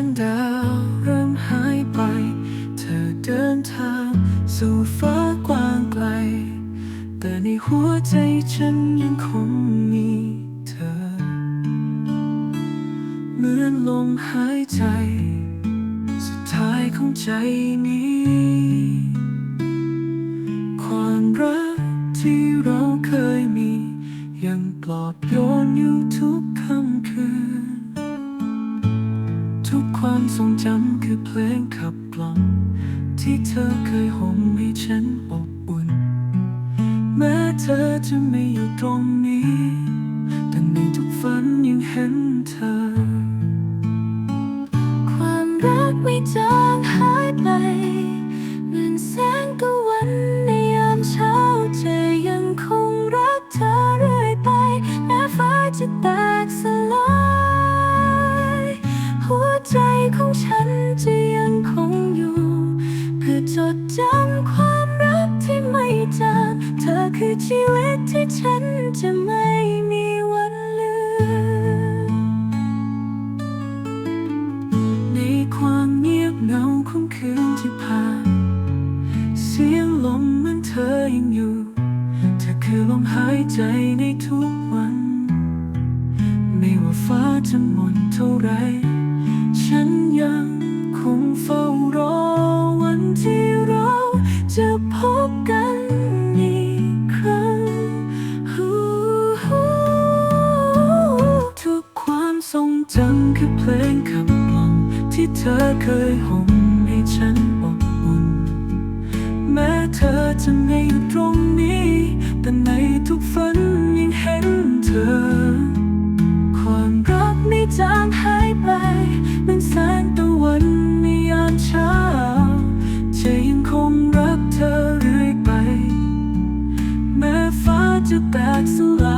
งดาวเริ่มหายไป เธอเดินทาง สู่ฟ้ากว้างไกล แต่ในหัวใจฉันยังคงมีเธอ เหมือนลมหายใจ สุดท้ายของใจนี้ ความรักที่เราเคยมี ยังปลอบโยนอยู่ทุก ความทรงจำคือเพลงขับกล่อมที่เธอเคยห่มให้ฉันอบอุ่น แม้เธอจะไม่อยู่ตรงนี้ แต่ในทุกฝันยังเห็นเธอ ความรักไม่จางหายไปเหมือนแสงตะวันในยามเช้าจะยังคงรักเธอเรื่อยไปแม้ฟ้าจะแตกส ดจำความรักที่ไม่จางเธอคือชีวิตที่ฉันจะไม่มีวันลืม ในความเงียบเหงาของคืนที่ผ่าน เสียงลมเหมือนเธอยังอยู่ เธอคือลมหายใจในทุกวัน ไม่ว่าฟ้าจะหม่นเท่าไร ฉันยัง เธอเคยห่มให้ฉันอบอุ่น แม้เธอจะไม่อยู่ตรงนี้ แต่ในทุกฝันยังเห็นเธอ ความรักไม่จางหายไปเหมือนแสงตะวันในยามเช้าจะยังคงรักเธอเรื่อยไป แม้ฟ้าจะแตกสลาย